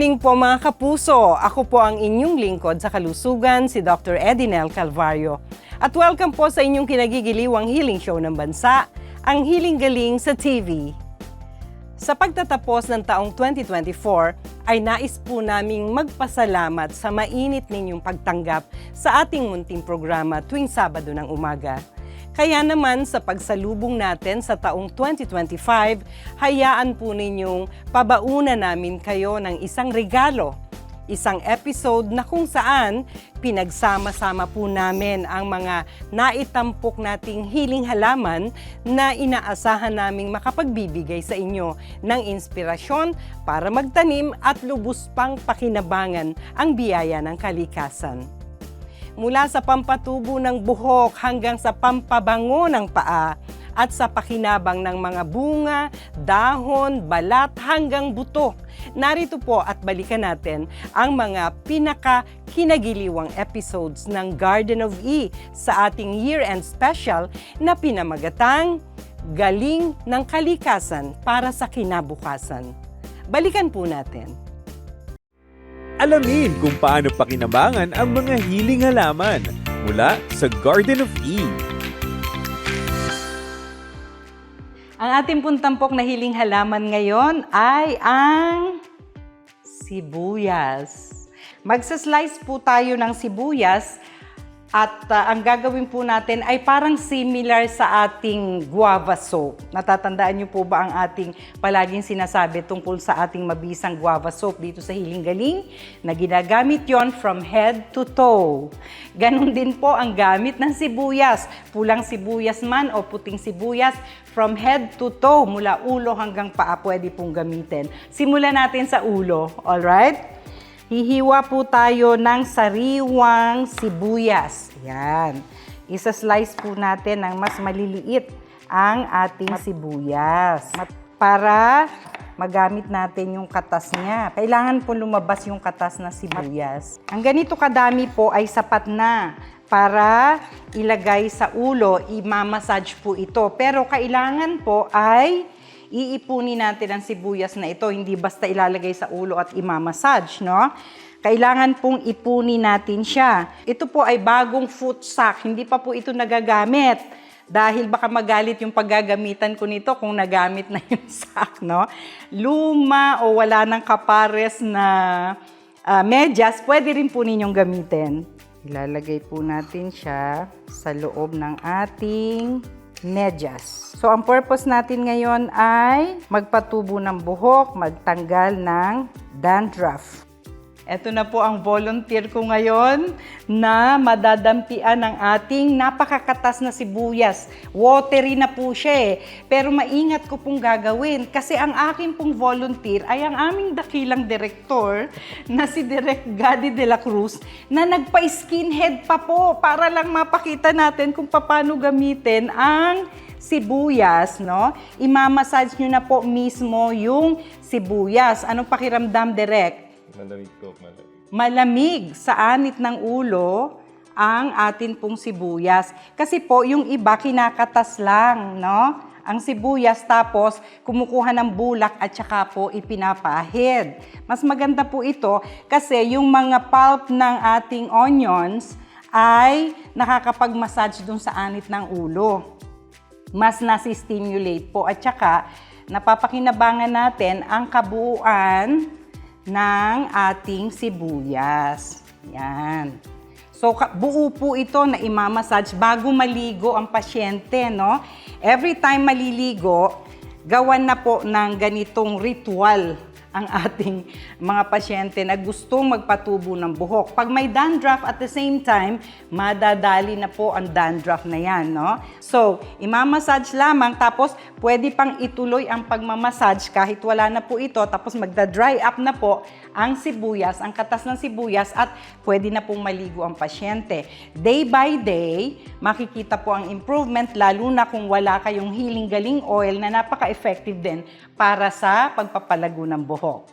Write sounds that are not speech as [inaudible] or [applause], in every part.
Morning po mga kapuso! Ako po ang inyong lingkod sa kalusugan, si Dr. Edinel Calvario. At welcome po sa inyong kinagigiliwang healing show ng bansa, ang Healing Galing sa TV. Sa pagtatapos ng taong 2024, ay nais po naming magpasalamat sa mainit ninyong pagtanggap sa ating munting programa tuwing Sabado ng umaga. Kaya naman sa pagsalubong natin sa taong 2025, hayaan po ninyong pabauna namin kayo ng isang regalo. Isang episode na kung saan pinagsama-sama po namin ang mga naitampok nating hiling halaman na inaasahan naming makapagbibigay sa inyo ng inspirasyon para magtanim at lubos pang pakinabangan ang biyaya ng kalikasan mula sa pampatubo ng buhok hanggang sa pampabango ng paa at sa pakinabang ng mga bunga, dahon, balat hanggang buto. Narito po at balikan natin ang mga pinaka-kinagiliwang episodes ng Garden of E sa ating year-end special na pinamagatang Galing ng Kalikasan para sa Kinabukasan. Balikan po natin. Alamin kung paano pakinabangan ang mga hiling halaman mula sa Garden of Eve. Ang ating puntampok na hiling halaman ngayon ay ang sibuyas. Magsaslice po tayo ng sibuyas at uh, ang gagawin po natin ay parang similar sa ating guava soap. Natatandaan niyo po ba ang ating palaging sinasabi tungkol sa ating mabisang guava soap dito sa Hiling Galing? Na ginagamit yon from head to toe. Ganon din po ang gamit ng sibuyas. Pulang sibuyas man o puting sibuyas, from head to toe, mula ulo hanggang paa, pwede pong gamitin. Simulan natin sa ulo, alright? Hihiwa po tayo ng sariwang sibuyas. Yan. Isa-slice po natin ng mas maliliit ang ating sibuyas. Para magamit natin yung katas niya. Kailangan po lumabas yung katas na sibuyas. Ang ganito kadami po ay sapat na para ilagay sa ulo, i-massage po ito. Pero kailangan po ay iipunin natin ang sibuyas na ito, hindi basta ilalagay sa ulo at imamassage, no? Kailangan pong ipunin natin siya. Ito po ay bagong foot sack, hindi pa po ito nagagamit. Dahil baka magalit yung paggagamitan ko nito kung nagamit na [laughs] yung sack, no? Luma o wala ng kapares na uh, medyas, pwede rin po ninyong gamitin. Ilalagay po natin siya sa loob ng ating medyas. So, ang purpose natin ngayon ay magpatubo ng buhok, magtanggal ng dandruff. Ito na po ang volunteer ko ngayon na madadampian ng ating napakakatas na sibuyas. Watery na po siya eh. Pero maingat ko pong gagawin kasi ang aking pong volunteer ay ang aming dakilang direktor na si Direk Gadi de la Cruz na nagpa-skinhead pa po para lang mapakita natin kung paano gamitin ang sibuyas, no? Imamassage nyo na po mismo yung sibuyas. Anong pakiramdam, Direk? Malamig po, malamig. malamig sa anit ng ulo ang atin pong sibuyas. Kasi po, yung iba kinakatas lang, no? Ang sibuyas tapos kumukuha ng bulak at saka po ipinapahid. Mas maganda po ito kasi yung mga pulp ng ating onions ay nakakapag-massage dun sa anit ng ulo. Mas nasi-stimulate po at saka napapakinabangan natin ang kabuuan ng ating sibuyas. Yan. So, buo po ito na imamassage bago maligo ang pasyente, no? Every time maliligo, gawan na po ng ganitong ritual ang [laughs] ating mga pasyente na gustong magpatubo ng buhok. Pag may dandruff at the same time, madadali na po ang dandruff na yan, no? So, imamassage lamang tapos pwede pang ituloy ang pagmamassage kahit wala na po ito tapos magda-dry up na po ang sibuyas, ang katas ng sibuyas at pwede na pong maligo ang pasyente. Day by day, makikita po ang improvement lalo na kung wala kayong healing galing oil na napaka-effective din para sa pagpapalago ng buhok.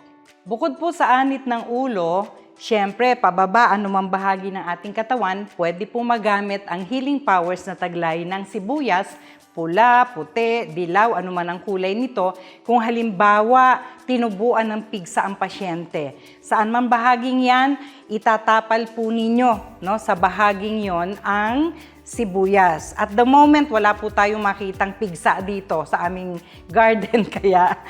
Bukod po sa anit ng ulo, Siyempre, pababa anumang bahagi ng ating katawan, pwede po magamit ang healing powers na taglay ng sibuyas, pula, puti, dilaw, anuman ang kulay nito. Kung halimbawa, tinubuan ng pigsa ang pasyente. Saan man bahaging yan, itatapal po ninyo no, sa bahaging yon ang sibuyas. At the moment, wala po tayong makitang pigsa dito sa aming [laughs] garden, kaya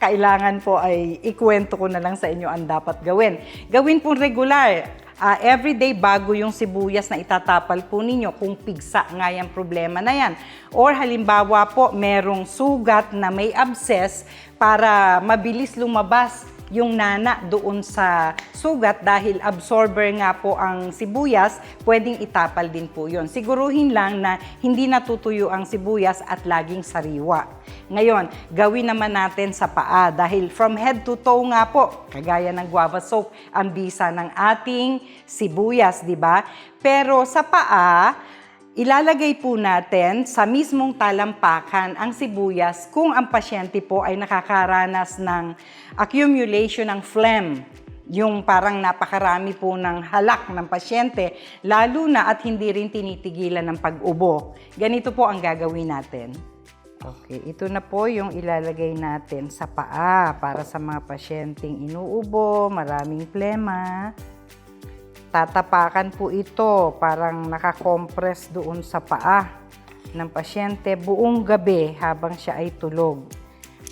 kailangan po ay ikwento ko na lang sa inyo ang dapat gawin. Gawin po regular. Ah, everyday bago yung sibuyas na itatapal po ninyo kung pigsa nga yung problema na yan. Or halimbawa po, merong sugat na may abscess para mabilis lumabas yung nana doon sa sugat dahil absorber nga po ang sibuyas, pwedeng itapal din po yon. Siguruhin lang na hindi natutuyo ang sibuyas at laging sariwa. Ngayon, gawin naman natin sa paa dahil from head to toe nga po, kagaya ng guava soap, ang bisa ng ating sibuyas, di ba? Pero sa paa, Ilalagay po natin sa mismong talampakan ang sibuyas kung ang pasyente po ay nakakaranas ng accumulation ng phlegm. Yung parang napakarami po ng halak ng pasyente, lalo na at hindi rin tinitigilan ng pag-ubo. Ganito po ang gagawin natin. Okay, ito na po yung ilalagay natin sa paa para sa mga pasyenteng inuubo, maraming plema. Tatapakan po ito, parang nakakompress doon sa paa ng pasyente buong gabi habang siya ay tulog.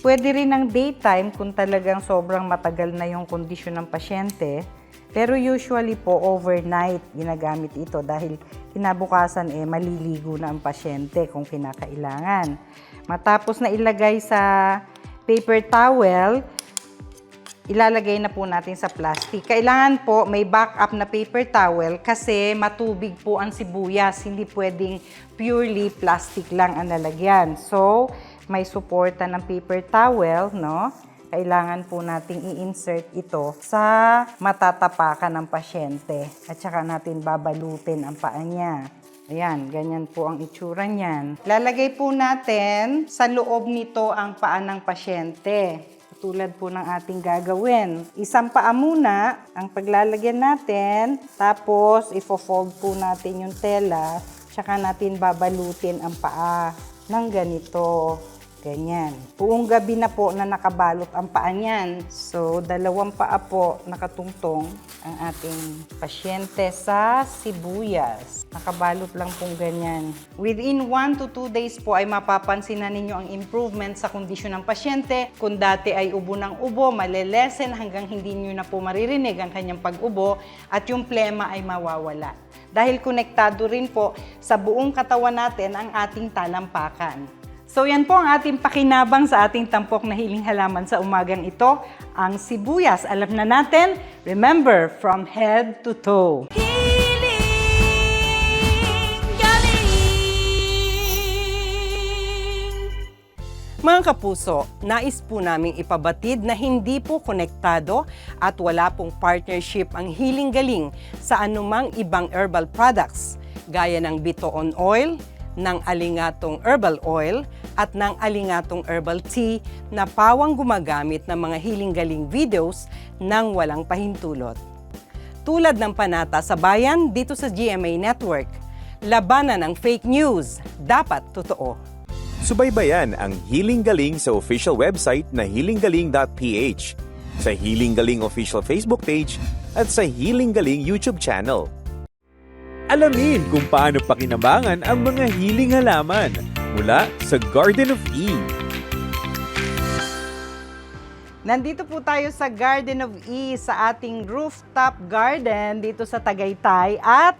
Pwede rin ng daytime kung talagang sobrang matagal na yung kondisyon ng pasyente. Pero usually po overnight ginagamit ito dahil kinabukasan eh maliligo na ang pasyente kung kinakailangan. Matapos na ilagay sa paper towel, ilalagay na po natin sa plastic. Kailangan po may backup na paper towel kasi matubig po ang sibuyas. Hindi pwedeng purely plastic lang ang lalagyan. So, may suporta ng paper towel, no? Kailangan po nating i-insert ito sa matatapakan ng pasyente. At saka natin babalutin ang paa niya. Ayan, ganyan po ang itsura niyan. Lalagay po natin sa loob nito ang paa ng pasyente tulad po ng ating gagawin. Isang paa muna ang paglalagyan natin, tapos ifo-fold po natin yung tela, tsaka natin babalutin ang paa ng ganito. Ganyan. Buong gabi na po na nakabalot ang paa niyan. So, dalawang paa po nakatungtong ang ating pasyente sa sibuyas. Nakabalot lang pong ganyan. Within 1 to 2 days po ay mapapansin na ninyo ang improvement sa kondisyon ng pasyente. Kung dati ay ubo ng ubo, malelesen hanggang hindi nyo na po maririnig ang kanyang pag-ubo at yung plema ay mawawala. Dahil konektado rin po sa buong katawan natin ang ating talampakan. So yan po ang ating pakinabang sa ating tampok na hiling halaman sa umagang ito, ang sibuyas. Alam na natin, remember, from head to toe. Mga kapuso, nais po naming ipabatid na hindi po konektado at wala pong partnership ang Healing Galing sa anumang ibang herbal products gaya ng Bitoon Oil, ng Alingatong Herbal Oil at ng Alingatong Herbal Tea na pawang gumagamit ng mga Healing Galing videos nang walang pahintulot. Tulad ng panata sa bayan dito sa GMA Network, labanan ng fake news, dapat totoo. Subaybayan ang Healing Galing sa official website na healinggaling.ph, sa Healing Galing official Facebook page at sa Healing Galing YouTube channel. Alamin kung paano pakinabangan ang mga hiling halaman mula sa Garden of Eve. Nandito po tayo sa Garden of Ease sa ating rooftop garden dito sa Tagaytay at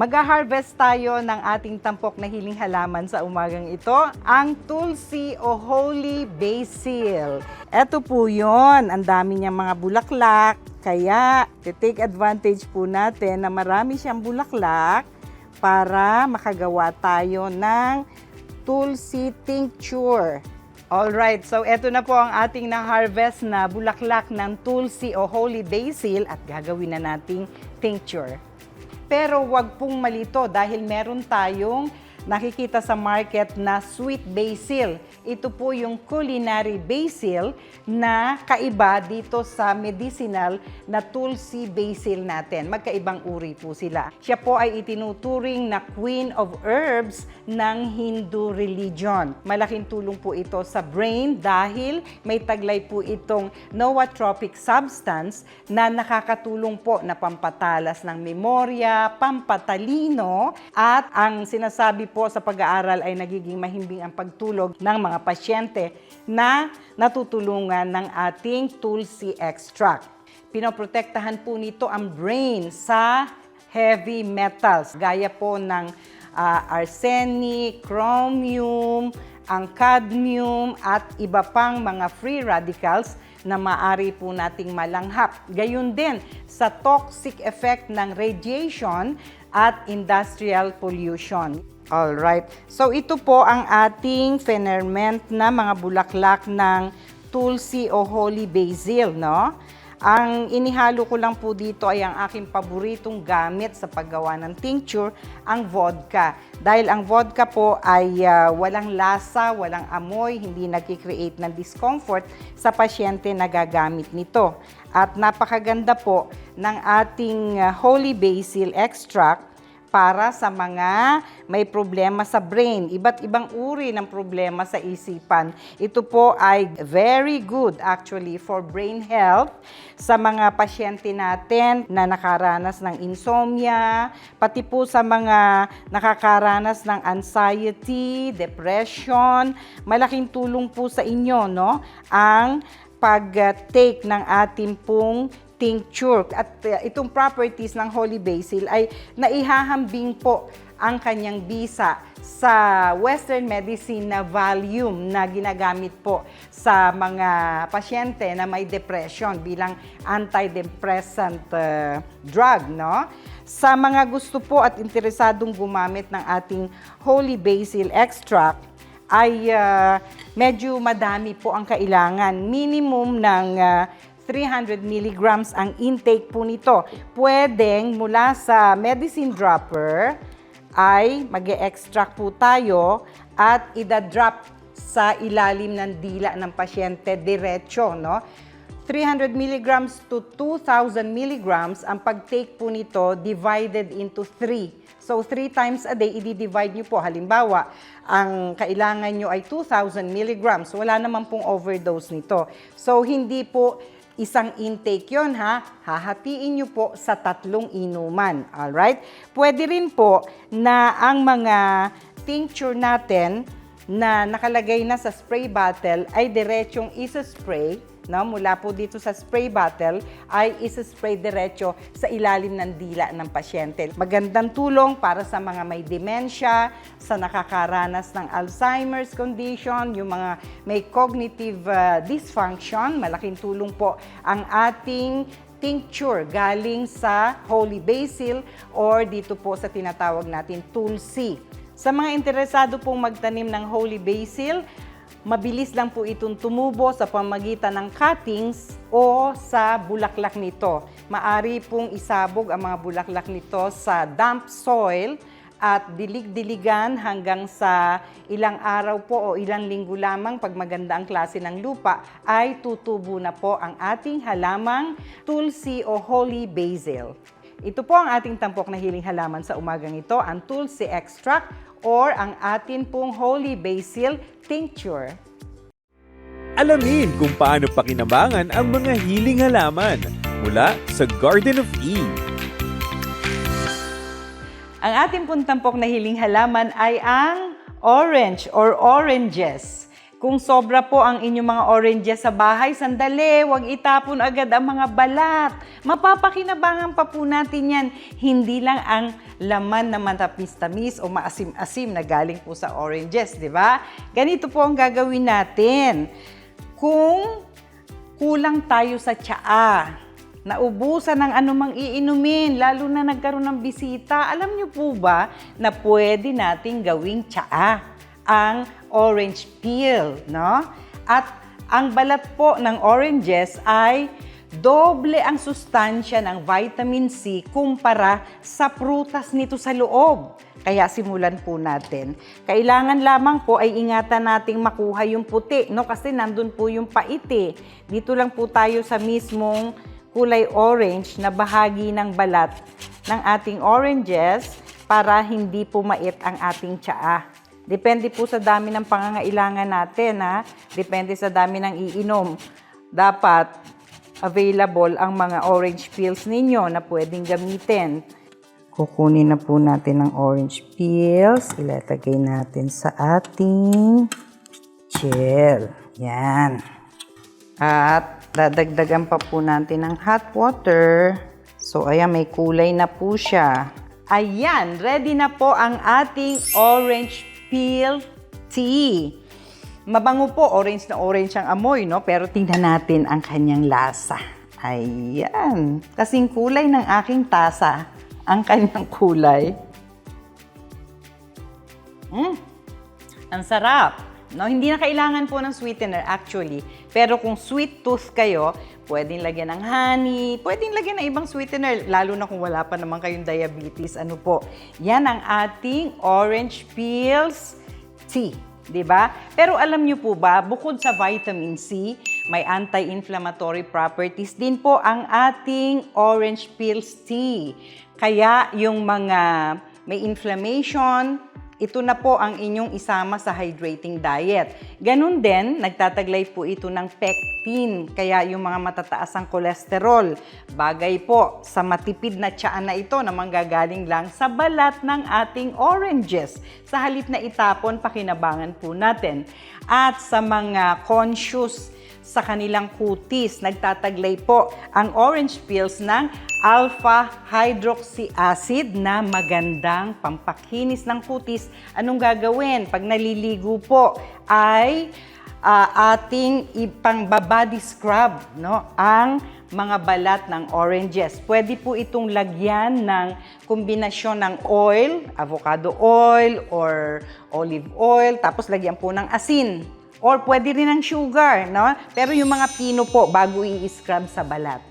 mag-harvest tayo ng ating tampok na hiling halaman sa umagang ito, ang Tulsi o Holy Basil. Ito po yon, ang dami niyang mga bulaklak, kaya take advantage po natin na marami siyang bulaklak para makagawa tayo ng Tulsi Tincture. Alright, so eto na po ang ating na-harvest na bulaklak ng tulsi o holy basil at gagawin na nating tincture. Pero wag pong malito dahil meron tayong nakikita sa market na sweet basil. Ito po yung culinary basil na kaiba dito sa medicinal na tulsi basil natin. Magkaibang uri po sila. Siya po ay itinuturing na queen of herbs ng Hindu religion. Malaking tulong po ito sa brain dahil may taglay po itong nootropic substance na nakakatulong po na pampatalas ng memorya, pampatalino, at ang sinasabi po sa pag-aaral ay nagiging mahimbing ang pagtulog ng mga pasyente na natutulungan ng ating tulsi extract. Pinoprotektahan po nito ang brain sa heavy metals gaya po ng ah, arsenic, chromium, ang cadmium at iba pang mga free radicals na maari po nating malanghap. Gayun din sa toxic effect ng radiation at industrial pollution. All right. So ito po ang ating ferment na mga bulaklak ng tulsi o holy basil, no? Ang inihalo ko lang po dito ay ang aking paboritong gamit sa paggawa ng tincture, ang vodka. Dahil ang vodka po ay ah, walang lasa, walang amoy, hindi nagkikreate ng discomfort sa pasyente na gagamit nito. At napakaganda po ng ating ah, holy basil extract para sa mga may problema sa brain, iba't ibang uri ng problema sa isipan. Ito po ay very good actually for brain health sa mga pasyente natin na nakaranas ng insomnia, pati po sa mga nakakaranas ng anxiety, depression. Malaking tulong po sa inyo no ang pag-take ng ating pong tincture. At uh, itong properties ng holy basil ay naihahambing po ang kanyang bisa sa Western medicine na volume na ginagamit po sa mga pasyente na may depression bilang antidepressant uh, drug, no? Sa mga gusto po at interesadong gumamit ng ating holy basil extract, ay uh, medyo madami po ang kailangan. Minimum ng uh, 300 milligrams ang intake po nito. Pwedeng mula sa medicine dropper ay mag extract po tayo at ida-drop sa ilalim ng dila ng pasyente diretso, no? 300 milligrams to 2,000 milligrams ang pag-take po nito divided into 3. So, 3 times a day, i-divide nyo po. Halimbawa, ang kailangan nyo ay 2,000 milligrams. Wala naman pong overdose nito. So, hindi po isang intake yon ha. Hahatiin nyo po sa tatlong inuman. Alright? Pwede rin po na ang mga tincture natin na nakalagay na sa spray bottle ay diretsong isa-spray no, mula po dito sa spray bottle ay isa-spray diretso sa ilalim ng dila ng pasyente. Magandang tulong para sa mga may dementia, sa nakakaranas ng Alzheimer's condition, yung mga may cognitive uh, dysfunction, malaking tulong po ang ating tincture galing sa holy basil or dito po sa tinatawag natin tulsi. Sa mga interesado pong magtanim ng holy basil, mabilis lang po itong tumubo sa pamagitan ng cuttings o sa bulaklak nito. Maari pong isabog ang mga bulaklak nito sa damp soil at dilig-diligan hanggang sa ilang araw po o ilang linggo lamang pag maganda ang klase ng lupa ay tutubo na po ang ating halamang tulsi o holy basil. Ito po ang ating tampok na hiling halaman sa umagang ito, ang tulsi extract or ang atin pong holy basil tincture. Alamin kung paano pakinabangan ang mga hiling halaman mula sa Garden of Eve. Ang ating pong tampok na hiling halaman ay ang orange or oranges. Kung sobra po ang inyong mga oranges sa bahay, sandali, huwag itapon agad ang mga balat. Mapapakinabangan pa po natin yan. Hindi lang ang laman na matamis-tamis o maasim-asim na galing po sa oranges, di ba? Ganito po ang gagawin natin. Kung kulang tayo sa tsaa, naubusan ng anumang iinumin, lalo na nagkaroon ng bisita, alam niyo po ba na pwede nating gawing tsaa ang orange peel, no? At ang balat po ng oranges ay doble ang sustansya ng vitamin C kumpara sa prutas nito sa loob. Kaya simulan po natin. Kailangan lamang po ay ingatan nating makuha yung puti, no? Kasi nandun po yung paite. Dito lang po tayo sa mismong kulay orange na bahagi ng balat ng ating oranges para hindi pumait ang ating tsaa. Depende po sa dami ng pangangailangan natin, ha? Depende sa dami ng iinom. Dapat available ang mga orange peels ninyo na pwedeng gamitin. Kukunin na po natin ang orange peels. Ilalagay natin sa ating gel. Yan. At dadagdagan pa po natin ng hot water. So, ayan, may kulay na po siya. Ayan, ready na po ang ating orange peel tea. Mabango po, orange na orange ang amoy, no? Pero tingnan natin ang kanyang lasa. Ayan. Kasing kulay ng aking tasa, ang kanyang kulay. Mm. Ang sarap. No, hindi na kailangan po ng sweetener actually. Pero kung sweet tooth kayo, pwedeng lagyan ng honey, pwedeng lagyan ng ibang sweetener, lalo na kung wala pa naman kayong diabetes. Ano po? Yan ang ating orange peels tea. 'di ba? Pero alam niyo po ba, bukod sa vitamin C, may anti-inflammatory properties din po ang ating orange peels tea. Kaya yung mga may inflammation, ito na po ang inyong isama sa hydrating diet. Ganun din, nagtataglay po ito ng pectin, kaya yung mga matataas ang kolesterol. Bagay po sa matipid na tiyaan na ito na manggagaling lang sa balat ng ating oranges. Sa halip na itapon, pakinabangan po natin. At sa mga conscious sa kanilang kutis. Nagtataglay po ang orange peels ng alpha hydroxy acid na magandang pampakinis ng kutis. Anong gagawin? Pag naliligo po ay ah, ating ipang body scrub no ang mga balat ng oranges. Pwede po itong lagyan ng kombinasyon ng oil, avocado oil or olive oil, tapos lagyan po ng asin. Or pwede rin ng sugar, no? Pero yung mga pino po, bago i-scrub sa balat.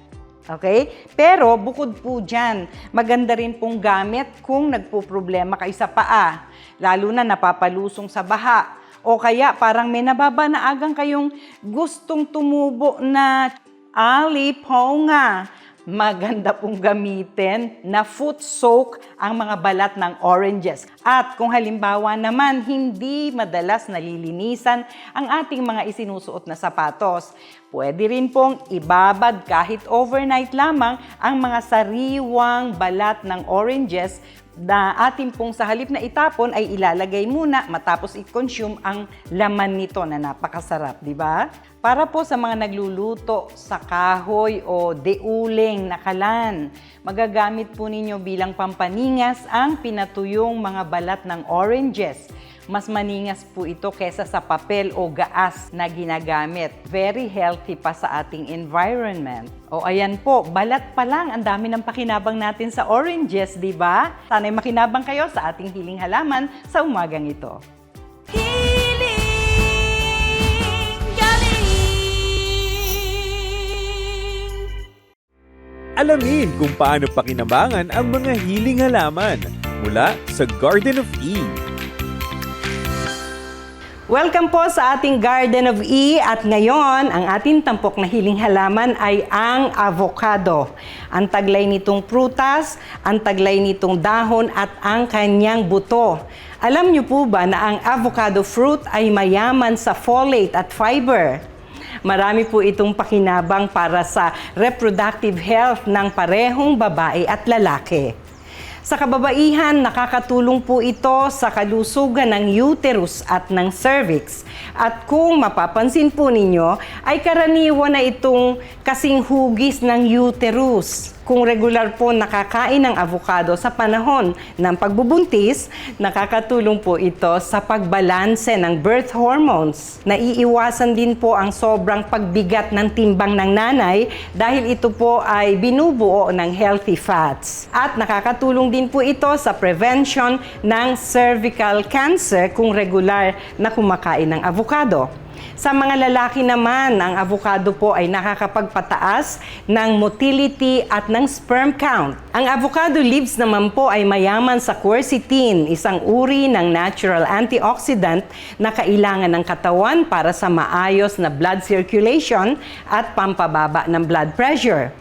Okay? Pero bukod po dyan, maganda rin pong gamit kung nagpo-problema kayo sa paa. Lalo na napapalusong sa baha. O kaya parang may nababa na agang kayong gustong tumubo na aliponga. Maganda pong gamitin na foot soak ang mga balat ng oranges. At kung halimbawa naman hindi madalas nalilinisan ang ating mga isinusuot na sapatos, pwede rin pong ibabad kahit overnight lamang ang mga sariwang balat ng oranges na atin pong sa halip na itapon ay ilalagay muna matapos i-consume ang laman nito na napakasarap, di ba? Para po sa mga nagluluto sa kahoy o deuling na kalan, magagamit po ninyo bilang pampaningas ang pinatuyong mga balat ng oranges. Mas maningas po ito kesa sa papel o gaas na ginagamit. Very healthy pa sa ating environment. O ayan po, balat pa lang, ang dami ng pakinabang natin sa oranges, di ba? Sana'y makinabang kayo sa ating hiling halaman sa umagang ito. Alamin kung paano pakinabangan ang mga hiling halaman mula sa Garden of Eve. Welcome po sa ating Garden of E at ngayon ang ating tampok na hiling halaman ay ang avocado. Ang taglay nitong prutas, ang taglay nitong dahon at ang kanyang buto. Alam niyo po ba na ang avocado fruit ay mayaman sa folate at fiber? Marami po itong pakinabang para sa reproductive health ng parehong babae at lalaki. Sa kababaihan, nakakatulong po ito sa kalusugan ng uterus at ng cervix. At kung mapapansin po ninyo, ay karaniwan na itong kasing hugis ng uterus. Kung regular po nakakain ng avocado sa panahon ng pagbubuntis, nakakatulong po ito sa pagbalanse ng birth hormones. Naiiwasan din po ang sobrang pagbigat ng timbang ng nanay dahil ito po ay binubuo ng healthy fats. At nakakatulong din po ito sa prevention ng cervical cancer kung regular na kumakain ng avocado. Sa mga lalaki naman, ang avocado po ay nakakapagpataas ng motility at ng sperm count. Ang avocado leaves naman po ay mayaman sa quercetin, isang uri ng natural antioxidant na kailangan ng katawan para sa maayos na blood circulation at pampababa ng blood pressure.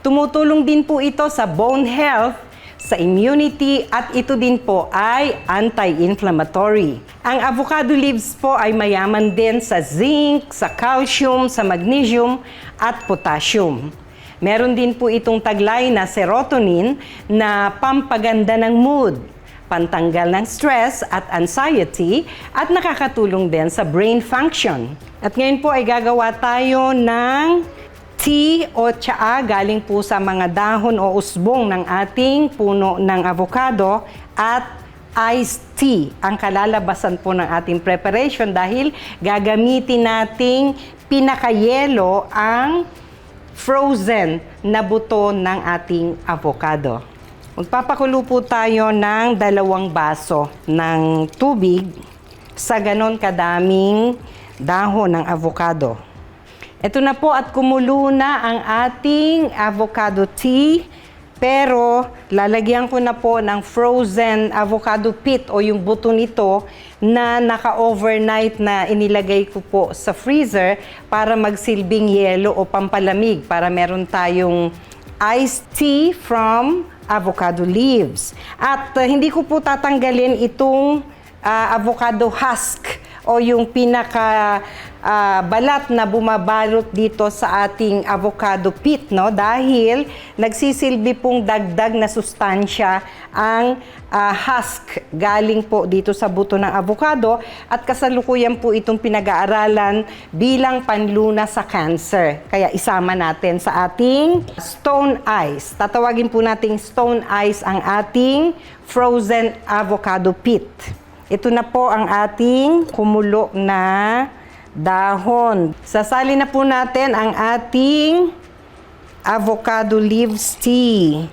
Tumutulong din po ito sa bone health, sa immunity at ito din po ay anti-inflammatory. Ang avocado leaves po ay mayaman din sa zinc, sa calcium, sa magnesium at potassium. Meron din po itong taglay na serotonin na pampaganda ng mood, pantanggal ng stress at anxiety at nakakatulong din sa brain function. At ngayon po ay gagawa tayo ng tea o tsaa galing po sa mga dahon o usbong ng ating puno ng avocado at iced tea ang kalalabasan po ng ating preparation dahil gagamitin nating pinakayelo ang frozen na buto ng ating avocado. Magpapakulo po tayo ng dalawang baso ng tubig sa ganon kadaming dahon ng avocado. Ito na po at kumulo na ang ating avocado tea. Pero lalagyan ko na po ng frozen avocado pit o yung buto nito na naka-overnight na inilagay ko po sa freezer para magsilbing yelo o pampalamig para meron tayong iced tea from avocado leaves. At uh, hindi ko po tatanggalin itong uh, avocado husk o yung pinaka ah, balat na bumabalot dito sa ating avocado pit no dahil nagsisilbi pong dagdag na sustansya ang ah, husk galing po dito sa buto ng avocado at kasalukuyan po itong pinag-aaralan bilang panluna sa cancer. Kaya isama natin sa ating stone ice. Tatawagin po nating stone ice ang ating frozen avocado pit. Ito na po ang ating kumulo na dahon. Sasali na po natin ang ating avocado leaves tea.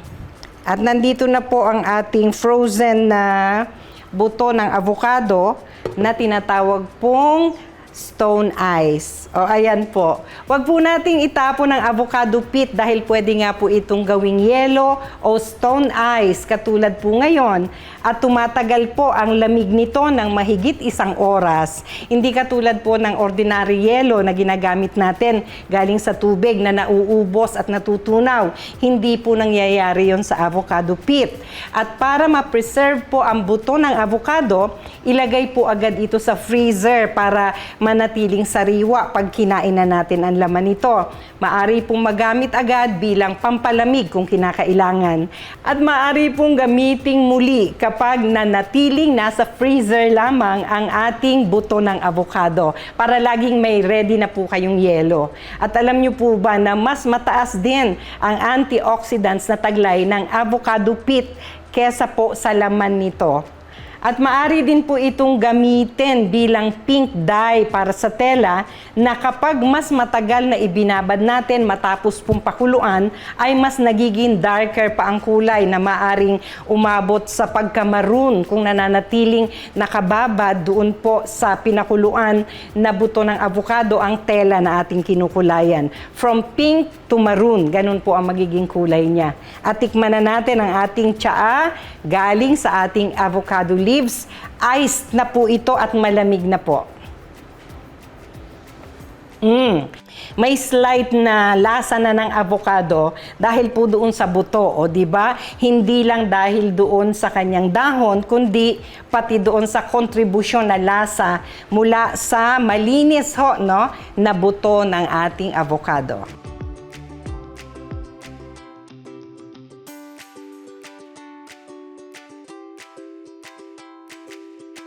At nandito na po ang ating frozen na buto ng avocado na tinatawag pong stone ice. O ayan po. Huwag po nating itapon ng avocado pit dahil pwede nga po itong gawing yelo o stone ice katulad po ngayon. At tumatagal po ang lamig nito ng mahigit isang oras. Hindi katulad po ng ordinary yelo na ginagamit natin galing sa tubig na nauubos at natutunaw. Hindi po nangyayari yon sa avocado pit. At para ma-preserve po ang buto ng avocado, ilagay po agad ito sa freezer para manatiling sariwa pag kinain na natin ang laman nito. Maari pong magamit agad bilang pampalamig kung kinakailangan. At maari pong gamiting muli kapag nanatiling nasa freezer lamang ang ating buto ng avocado para laging may ready na po kayong yelo. At alam niyo po ba na mas mataas din ang antioxidants na taglay ng avocado pit kesa po sa laman nito. At maari din po itong gamitin bilang pink dye para sa tela na kapag mas matagal na ibinabad natin matapos pong pakuluan ay mas nagiging darker pa ang kulay na maaring umabot sa pagkamaroon kung nananatiling nakababad doon po sa pinakuluan na buto ng avocado ang tela na ating kinukulayan. From pink to maroon, ganun po ang magiging kulay niya. At tikman na natin ang ating tsaa galing sa ating avocado leaves. Iced na po ito at malamig na po. Mm. May slight na lasa na ng avocado dahil po doon sa buto, o di ba? Hindi lang dahil doon sa kanyang dahon, kundi pati doon sa kontribusyon na lasa mula sa malinis ho, no, na buto ng ating avocado.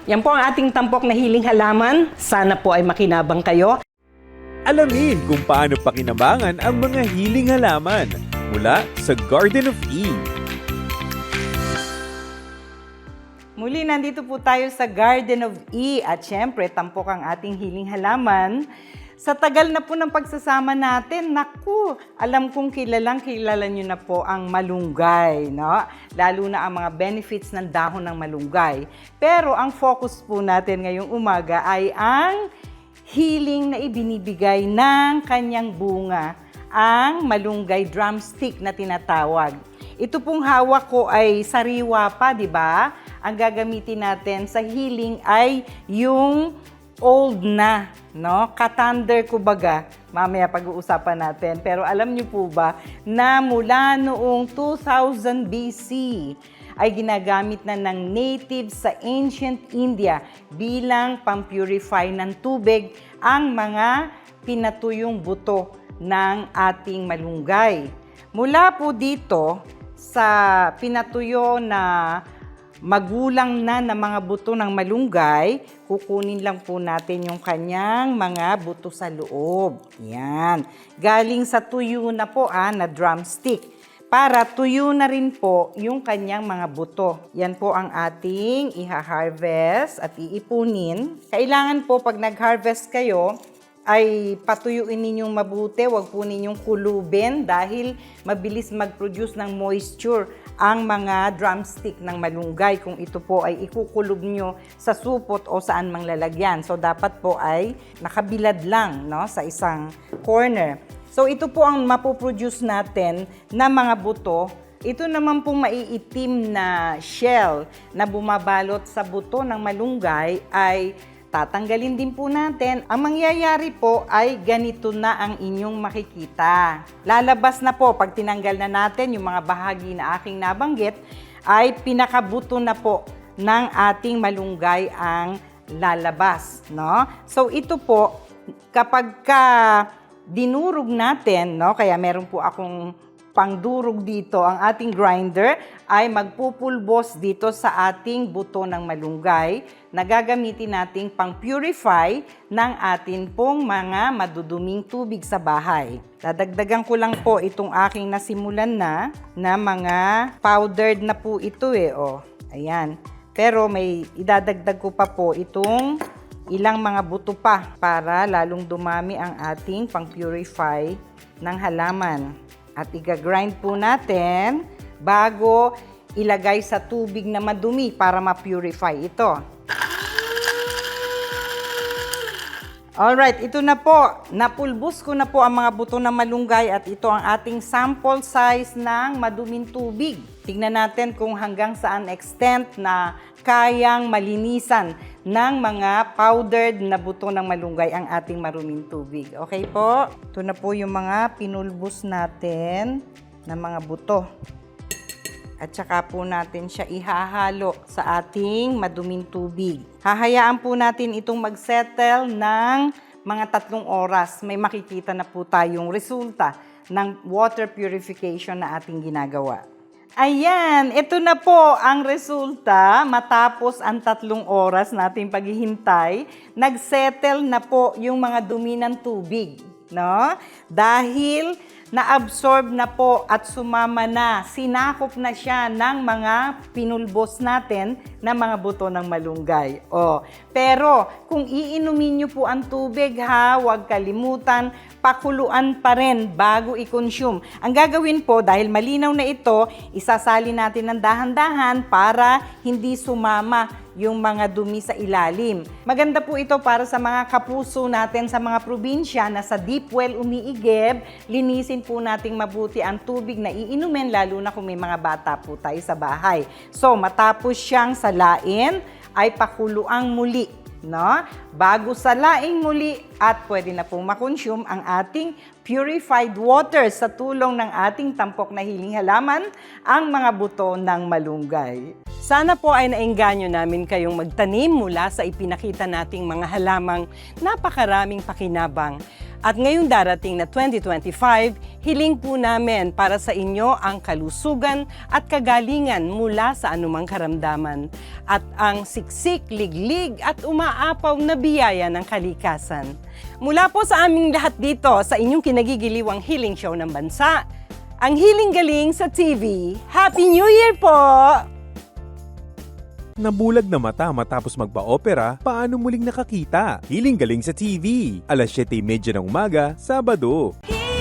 Yan po ang ating tampok na hiling halaman. Sana po ay makinabang kayo. Alamin kung paano pakinabangan ang mga hiling halaman mula sa Garden of Eve. Muli, nandito po tayo sa Garden of E at syempre, tampok ang ating hiling halaman. Sa tagal na po ng pagsasama natin, naku, alam kong kilalang kilala nyo na po ang malunggay, no? Lalo na ang mga benefits ng dahon ng malunggay. Pero ang focus po natin ngayong umaga ay ang healing na ibinibigay ng kanyang bunga, ang malunggay drumstick na tinatawag. Ito pong hawak ko ay sariwa pa, di ba? Ang gagamitin natin sa healing ay yung na, no? Katander kumbaga. Mamaya pag-uusapan natin. Pero alam niyo po ba na mula noong 2000 BC ay ginagamit na ng natives sa ancient India bilang pampurify ng tubig ang mga pinatuyong buto ng ating malunggay. Mula po dito sa pinatuyo na magulang na ng mga buto ng malunggay, kukunin lang po natin yung kanyang mga buto sa loob. Yan. Galing sa tuyo na po ah, na drumstick. Para tuyo na rin po yung kanyang mga buto. Yan po ang ating iha-harvest at iipunin. Kailangan po pag nag-harvest kayo, ay patuyuin ninyong mabuti, wag po ninyong kulubin dahil mabilis mag-produce ng moisture ang mga drumstick ng malunggay kung ito po ay ikukulob nyo sa supot o saan mang lalagyan. So dapat po ay nakabilad lang no, sa isang corner. So ito po ang mapoproduce natin na mga buto ito naman pong maiitim na shell na bumabalot sa buto ng malunggay ay tatanggalin din po natin. Ang mangyayari po ay ganito na ang inyong makikita. Lalabas na po pag tinanggal na natin yung mga bahagi na aking nabanggit ay pinakabuto na po ng ating malunggay ang lalabas, no? So ito po kapag ka dinurog natin, no? Kaya meron po akong pangdurog dito, ang ating grinder ay magpupulbos dito sa ating buto ng malunggay na gagamitin nating pang-purify ng atin pong mga maduduming tubig sa bahay. Dadagdagan ko lang po itong aking nasimulan na na mga powdered na po ito eh. Oh, ayan. Pero may idadagdag ko pa po itong ilang mga buto pa para lalong dumami ang ating pang-purify ng halaman. At iga-grind po natin bago ilagay sa tubig na madumi para ma-purify ito. Alright, ito na po. Napulbos ko na po ang mga buto ng malunggay at ito ang ating sample size ng maduming tubig. Tignan natin kung hanggang saan extent na kayang malinisan ng mga powdered na buto ng malunggay ang ating maruming tubig. Okay po? Ito na po yung mga pinulbos natin na mga buto. At saka po natin siya ihahalo sa ating maduming tubig. Hahayaan po natin itong magsettle ng mga tatlong oras. May makikita na po tayong resulta ng water purification na ating ginagawa. Ayan, ito na po ang resulta matapos ang tatlong oras nating paghihintay. Nagsettle na po yung mga dumi ng tubig, no? Dahil na-absorb na po at sumama na, sinakop na siya ng mga pinulbos natin na mga buto ng malunggay. O, pero kung iinumin niyo po ang tubig ha, huwag kalimutan, pakuluan pa rin bago i-consume. Ang gagawin po, dahil malinaw na ito, isasali natin ng dahan-dahan para hindi sumama yung mga dumi sa ilalim. Maganda po ito para sa mga kapuso natin sa mga probinsya na sa deep well umiigib, linisin po nating mabuti ang tubig na iinumin lalo na kung may mga bata po tayo sa bahay. So matapos siyang salain ay pakuluang muli no? Bago salaing muli at pwede na pong makonsume ang ating purified water sa tulong ng ating tampok na hiling halaman, ang mga buto ng malunggay. Sana po ay naengganyo namin kayong magtanim mula sa ipinakita nating mga halamang napakaraming pakinabang. At ngayong darating na 2025, hiling po namin para sa inyo ang kalusugan at kagalingan mula sa anumang karamdaman at ang siksik, liglig at umaapaw na biyaya ng kalikasan. Mula po sa aming lahat dito sa inyong kinagigiliwang healing show ng bansa, ang Healing Galing sa TV. Happy New Year po! Nabulag na mata matapos magpa-opera, paano muling nakakita? Hiling galing sa TV. Alas 7.30 ng umaga, Sabado. Healing